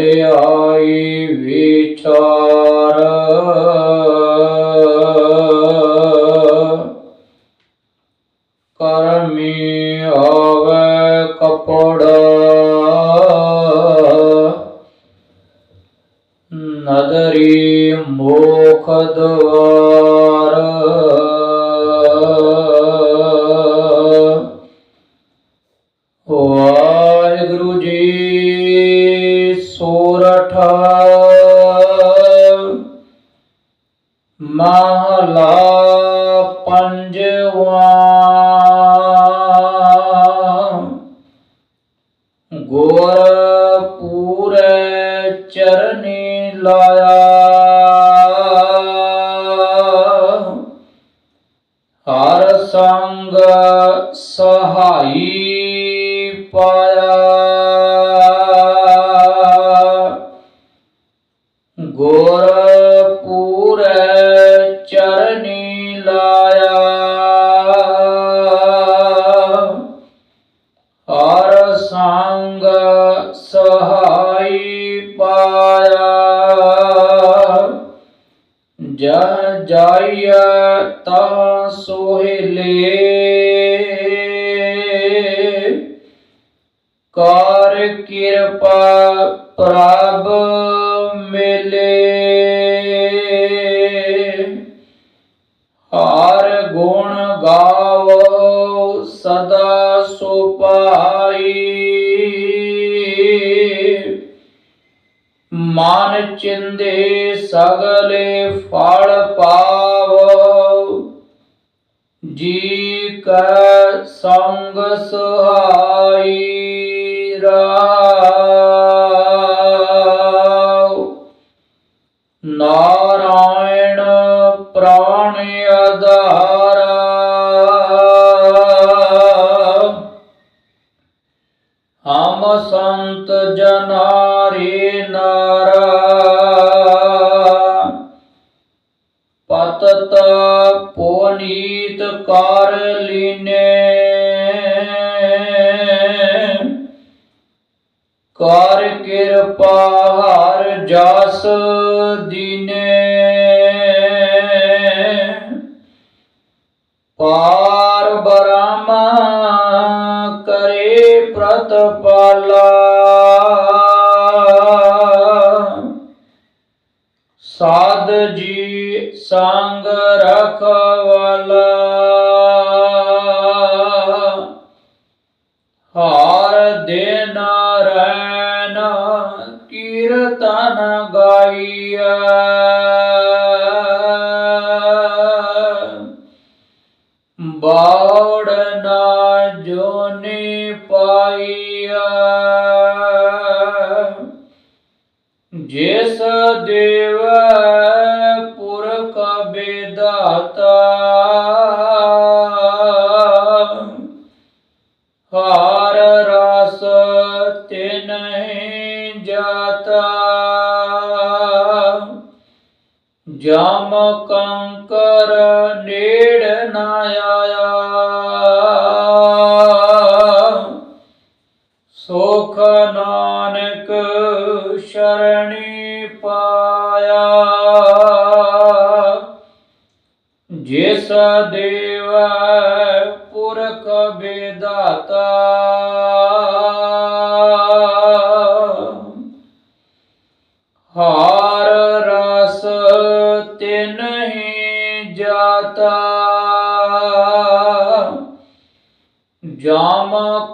ਵਡਿਆਈ ਵਿਚਾਰ। ਕਰਮੀ ਆਵੇ ਕਪੜਾ। ਨਦਰੀ ਮੋਖ ਦਵਾਰ। ਮਹਲਾ ਪੰਜਵਾ ਗੁਰ ਪੂਰੇ ਚਰਨੀ ਲਾਇਆ। ਹਰ ਸੰਗ ਸਹਾਈ ਪਾਇਆ। ਸੰਗ ਸਹਾਈ ਪਾਇਆ ਜਹ ਜਾਈਐ ਤਾ ਸੋਹਿਲੇ ਕਰ ਕਿਰਪਾ ਪ੍ਰਭ ਮਨ ਚਿੰਦੇ ਸਗਲੇ ਫਲ ਪਾਵੋ। ਜੀ ਕੈ ਸੰਗ ਸੁਹਾਈ ਰਾਉ ਨਾਰਾਇਣ ਹਮ ਸੰਤ ਜਨਾਰੇ ਨਾਰਾ। ਪਤਤ ਪੋਨੀਤ ਕਰ ਲੀਨੇ। ਕਰ ਕਿਰਪਾ ਹਰ ਜਸ ਦੀਨੇ। ਕਰੇ ਪ੍ਰਤਪਾਲਾ ਸਾਧ ਜੀ ਸੰਗ ਰਖਵਾਲਾ। ਹਾਰ ਦਿਨ ਰੈਨ ਕੀਰਤਨ ਗਾਈਆ जिस देव पुरख बेदाता हार रास ते नहीं जाता। जम कंकर नेड़ना ਸੁਖ ਨਾਨਕ ਸ਼ਰਣੀ ਪਾਇਆ ਜਿਸ ਦੇਵ ਪੁਰਖ ਬੇਦਾਤਾ ਹਾਰ ਰਸ ਤਿਨਹਿ ਜਾਤਾ ਜਾਮ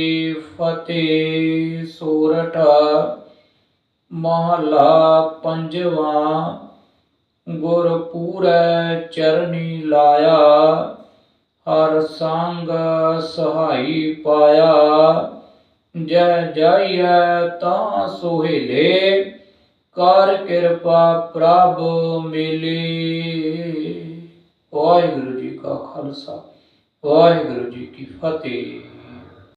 ਕੀ ਫਤਿਹ ਸੂਰਠ ਮਹਲਾ ਪੰਜਵਾ ਗੁਰ ਚਰਨੀ ਲਾਇਆ, ਹਰ ਸੰਗ ਸਹਾਈ ਪਾਇਆ, ਜੈ ਜਾਈਐ ਤਾਂ ਸੁਹੇਲੇ, ਕਰ ਕਿਰਪਾ ਪ੍ਰਭ ਮਿਲੀ। ਵਾਹਿਗੁਰੂ ਜੀ ਕਾ ਖਾਲਸਾ, ਵਾਹਿਗੁਰੂ ਜੀ ਕੀ ਫਤਿਹ।